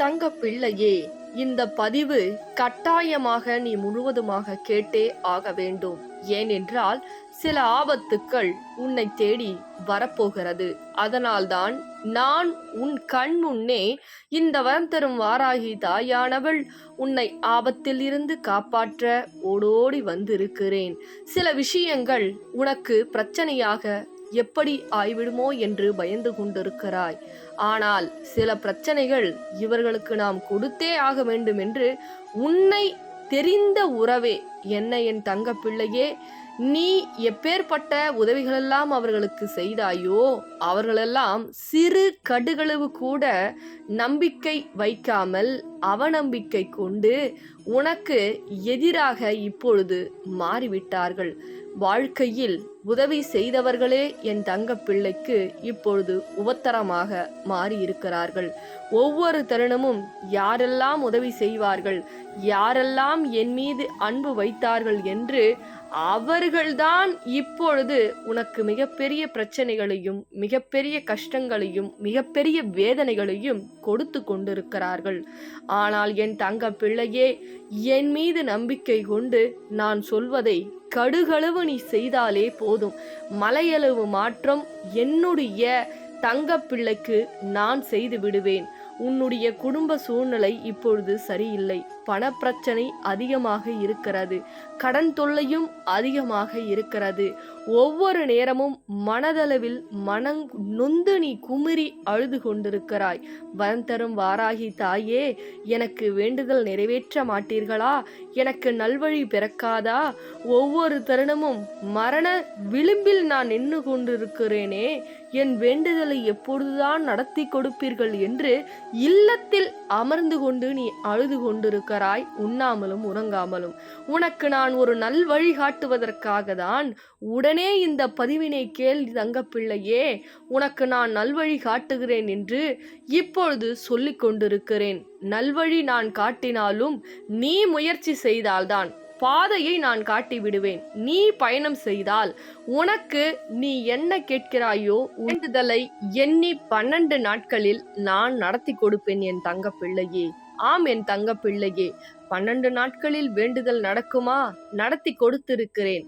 தங்க பிள்ளையே இந்த பதிவு கட்டாயமாக நீ முழுவதுமாக கேட்டே ஆக வேண்டும். ஏனென்றால் சில ஆபத்துக்கள் உன்னை தேடி வரப்போகிறது. அதனால்தான் நான் உன் கண் முன்னே இந்த வரம் தரும் வாராகி தாயானவள் உன்னை ஆபத்தில் இருந்து காப்பாற்ற ஓடோடி வந்திருக்கிறேன். சில விஷயங்கள் உனக்கு பிரச்சனையாக எப்படி ஆய்விடுமோ என்று பயந்து கொண்டிருக்கிறாய். ஆனால் சில பிரச்சனைகள் இவர்களுக்கு நாம் கொடுத்தே ஆக வேண்டும் என்று உன்னை தெரிந்த உறவே என்ன என் தங்க பிள்ளையே நீ எப்பேற்பட்ட உதவிகளெல்லாம் அவர்களுக்கு செய்தாயோ அவர்களெல்லாம் சிறு கடுகளவு கூட நம்பிக்கை வைக்காமல் அவநம்பிக்கை கொண்டு உனக்கு எதிராக இப்பொழுது மாறிவிட்டார்கள். வாழ்க்கையில் உதவி செய்தவர்களே என் தங்க பிள்ளைக்கு இப்பொழுது உபத்தரமாக மாறி இருக்கிறார்கள் ஒவ்வொரு தருணமும் யாரெல்லாம் உதவி செய்வார்கள் யாரெல்லாம் என் மீது அன்பு வைத்தார்கள் என்று அவர்கள்தான் இப்பொழுது உனக்கு மிகப்பெரிய பிரச்சனைகளையும் மிகப்பெரிய கஷ்டங்களையும் மிகப்பெரிய வேதனைகளையும் கொடுத்து கொண்டிருக்கிறார்கள். ஆனால் என் தங்க பிள்ளையே என் மீது நம்பிக்கை கொண்டு நான் சொல்வதை கடுகளவு நீ செய்தாலே போதும். மலையளவு மாற்றம் என்னுடைய தங்க பிள்ளைக்கு நான் செய்து விடுவேன். உன்னுடைய குடும்ப சூழ்நிலை இப்பொழுது சரியில்லை. பணப்பிரச்சனை அதிகமாக இருக்கிறது. கடன் தொல்லையும் அதிகமாக இருக்கிறது. ஒவ்வொரு நேரமும் மனதளவில் மனம் நொந்து நீ குமிரி அழுது கொண்டிருக்கிறாய். வரம் தரும் வாராகி தாயே எனக்கு வேண்டுதல் நிறைவேற்ற மாட்டீர்களா? எனக்கு நல்வழி பிறக்காதா? ஒவ்வொரு தருணமும் மரண விளிம்பில் நான் நின்று கொண்டிருக்கிறேனே. என் வேண்டுதலை எப்பொழுதுதான் நடத்தி கொடுப்பீர்கள் என்று இல்லத்தில் அமர்ந்து கொண்டு நீ அழுது கொண்டிருக்கிறாய் உண்ணாமலும் உறங்காமலும். உனக்கு நான் ஒரு நல் வழிகாட்டுவதற்காக தான் உடனே இந்த பதிவினை கேள் தங்கப்பிள்ளையே. உனக்கு நான் நல்வழி காட்டுகிறேன் என்று இப்பொழுது சொல்லிக் கொண்டிருக்கிறேன். நல்வழி நான் காட்டினாலும் நீ முயற்சி செய்தால்தான். பாதையை நான் காட்டி விடுவேன். நீ பயணம் செய்தால் உனக்கு நீ என்ன கேட்கிறாயோ வேண்டுதலை எண்ணி பன்னெண்டு நாட்களில் நான் நடத்தி கொடுப்பேன் என் தங்க பிள்ளையே ஆம் என் தங்க பிள்ளையே பன்னெண்டு நாட்களில் வேண்டுதல் நடக்குமா? நடத்தி கொடுத்திருக்கிறேன்.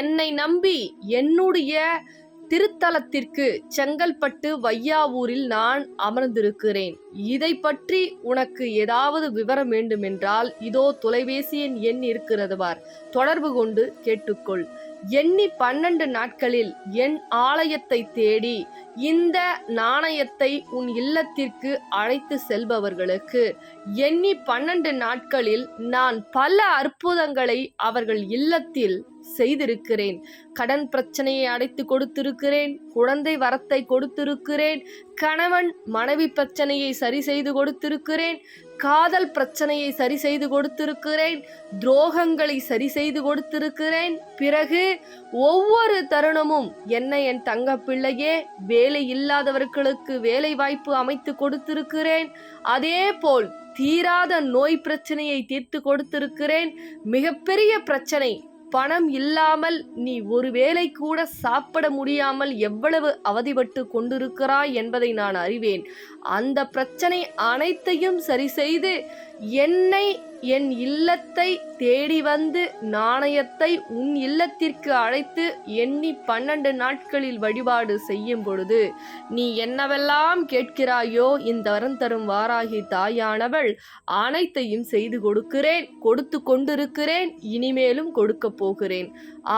என்னை நம்பி என்னுடைய திருத்தலத்திற்கு செங்கல்பட்டு வையாவூரில் நான் அமர்ந்திருக்கிறேன். இதை பற்றி உனக்கு ஏதாவது விவரம் வேண்டுமென்றால் இதோ தொலைபேசியின் எண் எண் இருக்கிறது பார். தொடர்பு கொண்டு கேட்டுக்கொள். எண்ணி பன்னெண்டு நாட்களில் என் ஆலயத்தை தேடி இந்த நாணயத்தை உன் இல்லத்திற்கு அழைத்து செல்பவர்களுக்கு எண்ணி பன்னெண்டு நாட்களில் நான் பல அற்புதங்களை அவர்கள் இல்லத்தில் செய்திருக்கிறேன். கடன் பிரச்சனையை அடைத்து கொடுத்திருக்கிறேன். குழந்தை வரத்தை கொடுத்திருக்கிறேன். கணவன் மனைவி பிரச்சனையை சரி செய்து கொடுத்திருக்கிறேன். காதல் பிரச்சனையை சரி செய்து கொடுத்திருக்கிறேன். துரோகங்களை சரி செய்து கொடுத்திருக்கிறேன். பிறகு ஒவ்வொரு தருணமும் என்ன என் தங்க பிள்ளையே வேலை இல்லாதவர்களுக்கு வேலை வாய்ப்பு அமைத்து கொடுத்திருக்கிறேன். அதே போல் தீராத நோய் பிரச்சனையை தீர்த்து கொடுத்திருக்கிறேன். மிகப்பெரிய பிரச்சனை பணம் இல்லாமல் நீ ஒருவேளை கூட சாப்பிட முடியாமல் எவ்வளவு அவதிப்பட்டு கொண்டிருக்கிறாய் என்பதை நான் அறிவேன். அந்த பிரச்சனை அனைத்தையும் சரி செய்து என்னை என் இல்லத்தை தேடி வந்து நாணயத்தை உன் இல்லத்திற்கு அழைத்து எண்ணி பன்னெண்டு நாட்களில் வழிபாடு செய்யும் பொழுது நீ என்னவெல்லாம் கேட்கிறாயோ இந்த வரம் தரும் வாராகி தாயானவள் அனைத்தையும் செய்து கொடுக்கிறேன் கொடுத்து கொண்டிருக்கிறேன் இனிமேலும் கொடுக்க போகிறேன்.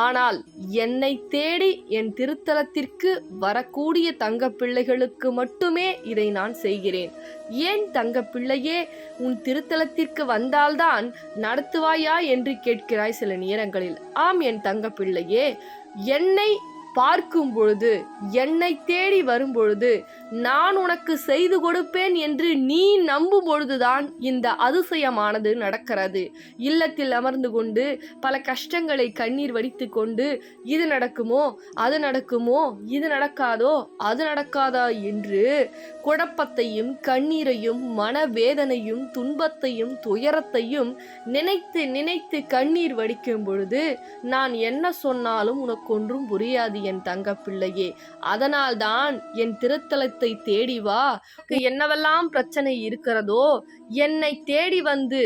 ஆனால் என்னை தேடி என் திருத்தலத்திற்கு வரக்கூடிய தங்க பிள்ளைகளுக்கு மட்டுமே இதை நான் செய்கிறேன். ஏன் தங்க பிள்ளையே உன் திருத்தலத்திற்கு வந்தால்தான் நடத்துவாயா என்று கேட்கிறாய் சில நேரங்களில். ஆம் என் தங்க பிள்ளையே என்னை பார்க்கும் பொழுது என்னை தேடி வரும் பொழுது நான் உனக்கு செய்து கொடுப்பேன் என்று நீ நம்பும் பொழுதுதான் இந்த அதிசயமானது நடக்கிறது. இல்லத்தில் அமர்ந்து கொண்டு பல கஷ்டங்களை கண்ணீர் வடித்து கொண்டு இது நடக்குமோ அது நடக்குமோ இது நடக்காதோ அது நடக்காதா என்று குழப்பத்தையும் கண்ணீரையும் மனவேதனையும் துன்பத்தையும் துயரத்தையும் நினைத்து நினைத்து கண்ணீர் வடிக்கும் பொழுது நான் என்ன சொன்னாலும் உனக்கு ஒன்றும் புரியாது என் தங்க பிள்ளையே அதனால்தான் என் திருத்தலத்தை தேடி வா. என்னவெல்லாம் பிரச்சனை இருக்கிறதோ என்னை தேடி வந்து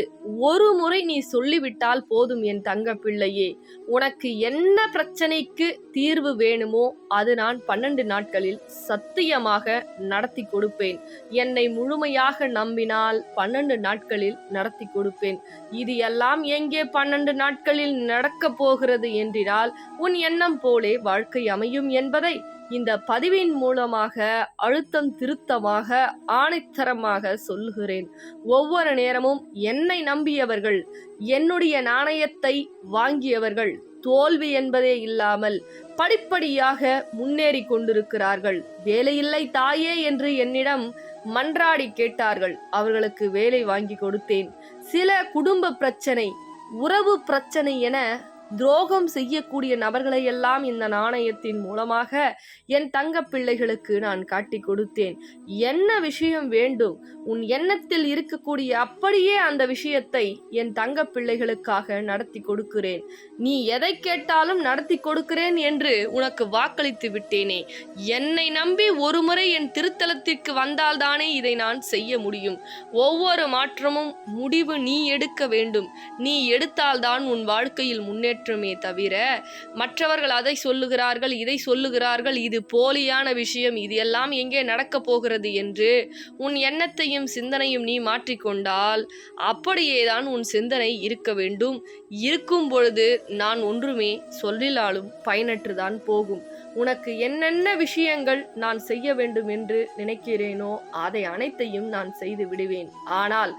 ஒரு முறை நீ சொல்லிவிட்டால் போதும் என் தங்க பிள்ளையே உனக்கு என்ன பிரச்சனைக்கு தீர்வு வேணுமோ அது நான் பன்னெண்டு நாட்களில் சத்தியமாக நடத்தி கொடுப்பேன். என்னை முழுமையாக நம்பினால் பன்னெண்டு நாட்களில் நடத்தி கொடுப்பேன். இது எல்லாம் எங்கே பன்னெண்டு நாட்களில் நடக்கப் போகிறது என்றால் உன் எண்ணம் போலே வாழ்க்கை அமையும் என்பதை இந்த பதிவின் மூலமாக அழுத்தம் திருத்தமாக ஆணைத்தரமாக சொல்லுகிறேன். ஒவ்வொரு நேரமும் என்னை நம்பியவர்கள் என்னுடைய நாணயத்தை வாங்கியவர்கள் தோல்வி என்பதே இல்லாமல் படிப்படியாக முன்னேறி கொண்டிருக்கிறார்கள். வேலையில்லை தாயே என்று என்னிடம் மன்றாடி கேட்டார்கள். அவர்களுக்கு வேலை வாங்கி கொடுத்தேன். சில குடும்ப பிரச்சனை உறவு பிரச்சனை என துரோகம் செய்யக்கூடிய நபர்களை எல்லாம் இந்த நாணயத்தின் மூலமாக என் தங்க பிள்ளைகளுக்கு நான் காட்டி கொடுத்தேன். என்ன விஷயம் வேண்டும்? உன் எண்ணத்தில் இருக்கக்கூடிய அப்படியே அந்த விஷயத்தை என் தங்க பிள்ளைகளுக்காக நடத்தி கொடுக்கிறேன். நீ எதை கேட்டாலும் நடத்தி கொடுக்கிறேன் என்று உனக்கு வாக்களித்து விட்டேனே. என்னை நம்பி ஒருமுறை என் திருத்தலத்திற்கு வந்தால்தானே இதை நான் செய்ய முடியும். ஒவ்வொரு மாற்றமும் முடிவு நீ எடுக்க வேண்டும். நீ எடுத்தால்தான் உன் வாழ்க்கையில் முன்னேற்றம் தவிர மற்றவர்கள் அதை சொல்லுகிறார்கள் இதை சொல்லுகிறார்கள் இது போலியான விஷயம் இது எல்லாம் எங்கே நடக்கப் போகிறது என்று உன் எண்ணத்தையும் சிந்தனையும் நீ மாற்றிக்கொண்டால் அப்படியேதான் உன் சிந்தனை இருக்க வேண்டும். இருக்கும் பொழுது நான் ஒன்றுமே சொல்லிலாலும் பயனற்றுதான் போகும். உனக்கு என்னென்ன விஷயங்கள் நான் செய்ய வேண்டும் என்று நினைக்கிறேனோ அதை அனைத்தையும் நான் செய்து விடுவேன். ஆனால்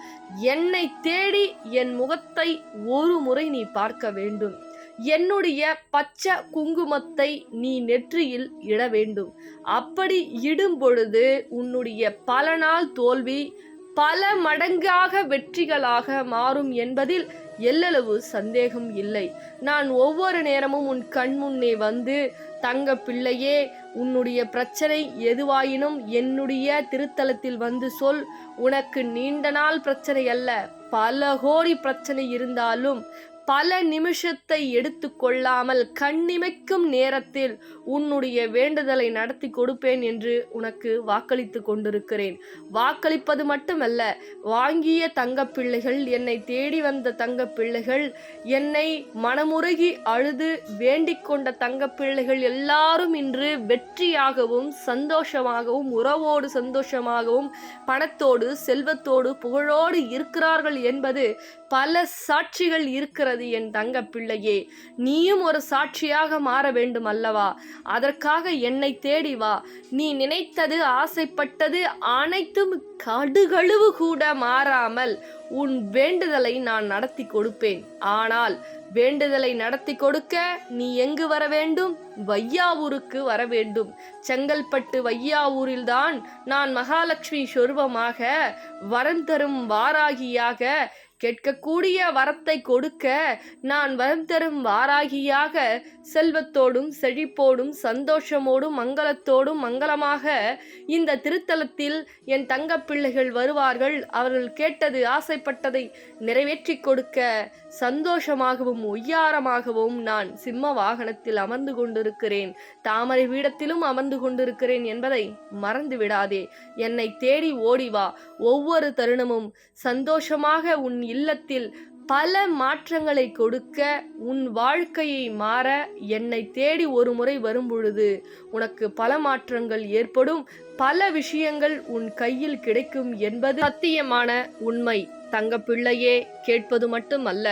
என்னை தேடி என் முகத்தை ஒரு முறை நீ பார்க்க வேண்டும். என்னுடைய பச்சை குங்குமத்தை நீ நெற்றியில் இட வேண்டும் அப்படி இடும் பொழுது உன்னுடைய பல நாள் தோல்வி பல மடங்காக வெற்றிகளாக மாறும் என்பதில் எல்லளவு சந்தேகம் இல்லை. நான் ஒவ்வொரு நேரமும் உன் கண் முன்னே வந்து தங்க பிள்ளையே உன்னுடைய பிரச்சனை எதுவாயினும் என்னுடைய திருத்தலத்தில் வந்து சொல். உனக்கு நீண்ட நாள் பிரச்சனை அல்ல பல கோடி பிரச்சனை இருந்தாலும் பல நிமிஷத்தை எடுத்துக்கொள்ளாமல் கண்ணிமைக்கும் நேரத்தில் உன்னுடைய வேண்டுதலை நடத்தி கொடுப்பேன் என்று உனக்கு வாக்களித்து கொண்டிருக்கிறேன். வாக்களிப்பது மட்டுமல்ல வாங்கிய தங்க பிள்ளைகள் என்னை தேடி வந்த தங்க பிள்ளைகள் என்னை மனமுருகி அழுது வேண்டிக் கொண்ட தங்க பிள்ளைகள் எல்லாரும் இன்று வெற்றியாகவும் சந்தோஷமாகவும் உறவோடு சந்தோஷமாகவும் பணத்தோடு செல்வத்தோடு புகழோடு இருக்கிறார்கள் என்பது பல சாட்சிகள் இருக்கிறது என் தங்க பிள்ளையே. நீயும் ஒரு சாட்சியாக மாற வேண்டும் அல்லவா? அதற்காக என்னை தேடி வா. நீ நினைத்தது ஆசைப்பட்டது அனைத்தும் கடுகளவு கூட மாறாமல் உன் வேண்டுதலை நான் நடத்தி கொடுப்பேன். ஆனால் வேண்டுதலை நடத்தி கொடுக்க நீ எங்கு வர வேண்டும்? வையாவூருக்கு வர வேண்டும். செங்கல்பட்டு வையாவூரில்தான் நான் மகாலட்சுமி சொருபமாக வரம் தரும் வாராகியாக கேட்கக்கூடிய வரத்தை கொடுக்க நான் வரம் தரும் வாராகியாக செல்வத்தோடும் செழிப்போடும் சந்தோஷமோடும் மங்களத்தோடும் மங்களமாக இந்த திருத்தலத்தில் என் தங்கப்பிள்ளைகள் வருவார்கள். அவர்கள் கேட்டது ஆசைப்பட்டதை நிறைவேற்றி கொடுக்க சந்தோஷமாகவும் ஒய்யாரமாகவும் நான் சிம்ம வாகனத்தில் அமர்ந்து கொண்டிருக்கிறேன். தாமரை வீடத்திலும் அமர்ந்து கொண்டிருக்கிறேன் என்பதை மறந்து விடாதே. என்னை தேடி ஓடி வா. ஒவ்வொரு தருணமும் சந்தோஷமாக உன் இல்லத்தில் பல மாற்றங்களை கொடுக்க உன் வாழ்க்கையை மாற என்னை தேடி ஒரு முறை வரும் பொழுது உனக்கு பல மாற்றங்கள் ஏற்படும். பல விஷயங்கள் உன் கையில் கிடைக்கும் என்பது சத்தியமான உண்மை. தங்க பிள்ளையே கேட்பது மட்டுமல்ல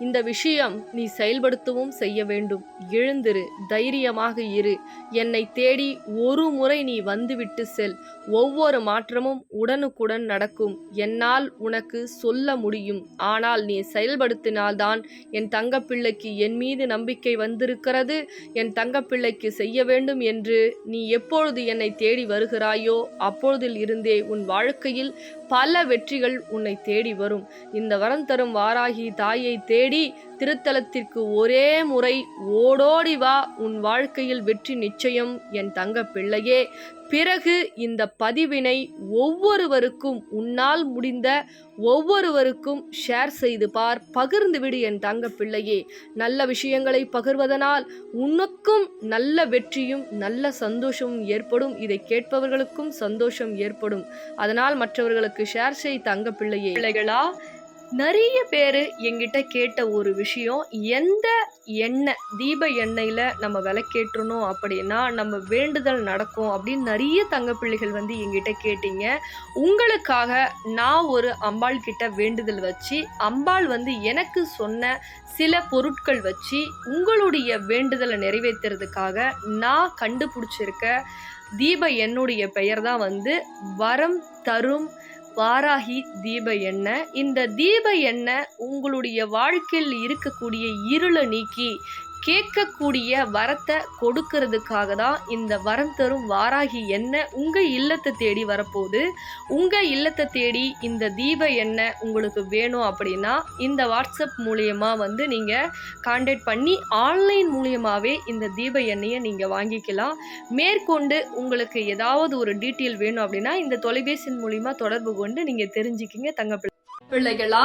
இந்த விஷயம் நீ செயல்படுத்தவும் செய்ய வேண்டும். எழுந்திரு தைரியமாக இரு. என்னை தேடி ஒரு முறை நீ வந்துவிட்டு செல். ஒவ்வொரு மாற்றமும் உடனுக்குடன் நடக்கும். என்னால் உனக்கு சொல்ல முடியும். ஆனால் நீ செயல்படுத்தினால்தான் என் தங்கப்பிள்ளைக்கு என் மீது நம்பிக்கை வந்திருக்கிறது. என் தங்கப்பிள்ளைக்கு செய்ய வேண்டும் என்று நீ எப்பொழுது என்னை தேடி வருகிறாயோ அப்பொழுதில் இருந்தே உன் வாழ்க்கையில் பல வெற்றிகள் உன்னை தேடி வரும். வரும். இந்த வரம் தரும் வாராகி தாயை தேடி திருத்தலத்திற்கு ஒரே முறை ஓடோடி வா. உன் வாழ்க்கையில் வெற்றி நிச்சயம். என் தங்க பிள்ளையே பிறகு இந்த பதிவினை ஒவ்வொருவருக்கும் உன்னால் முடிந்த ஒவ்வொருவருக்கும் ஷேர் செய்து பார் பகிர்ந்து விடு என் தங்க பிள்ளையே. நல்ல விஷயங்களை பகிர்வதனால் உனக்கும் நல்ல வெற்றியும் நல்ல சந்தோஷமும் ஏற்படும். இதை கேட்பவர்களுக்கும் சந்தோஷம் ஏற்படும். அதனால் மற்றவர்களுக்கு ஷேர் செய் தங்க பிள்ளையே. பிள்ளைகளா நிறைய பேர் எங்கிட்ட கேட்ட ஒரு விஷயம் எந்த எண்ணெய் தீப எண்ணெயில் நம்ம விளக்கேற்றணும் அப்படின்னா நம்ம வேண்டுதல் நடக்கும் அப்படின்னு நிறைய தங்கப்பிள்ளைகள் வந்து எங்கிட்ட கேட்டீங்க. உங்களுக்காக நான் ஒரு அம்பாள் கிட்ட வேண்டுதல் வச்சு அம்பாள் வந்து எனக்கு சொன்ன சில பொருட்கள் வச்சு உங்களுடைய வேண்டுதலை நிறைவேற்றுறதுக்காக நான் கண்டுபிடிச்சிருக்க தீப என்னுடைய பெயர் தான் வந்து வரம் தரும் வாராகி தீப எண்ணெய் இந்த தீப எண்ணெய் உங்களுடைய வாழ்க்கையில் இருக்கக்கூடிய இருளை நீக்கி கேட்கக்கூடிய வரத்தை கொடுக்கறதுக்காக தான் இந்த வரம் தரும் வாராகி என்ன? உங்கள் இல்லத்தை தேடி வரப்போகுது. உங்கள் இல்லத்தை தேடி இந்த தீப எண்ணெய் உங்களுக்கு வேணும் அப்படின்னா இந்த வாட்ஸ்அப் மூலயமா வந்து நீங்கள் காண்டாக்ட் பண்ணி ஆன்லைன் மூலியமாகவே இந்த தீப எண்ணெயை நீங்கள் வாங்கிக்கலாம். மேற்கொண்டு உங்களுக்கு ஏதாவது ஒரு டீட்டெயில் வேணும் அப்படின்னா இந்த தொலைபேசியின் மூலிமா தொடர்பு கொண்டு நீங்கள் தெரிஞ்சுக்கிங்க தங்க பிள்ளை- பிள்ளைகளா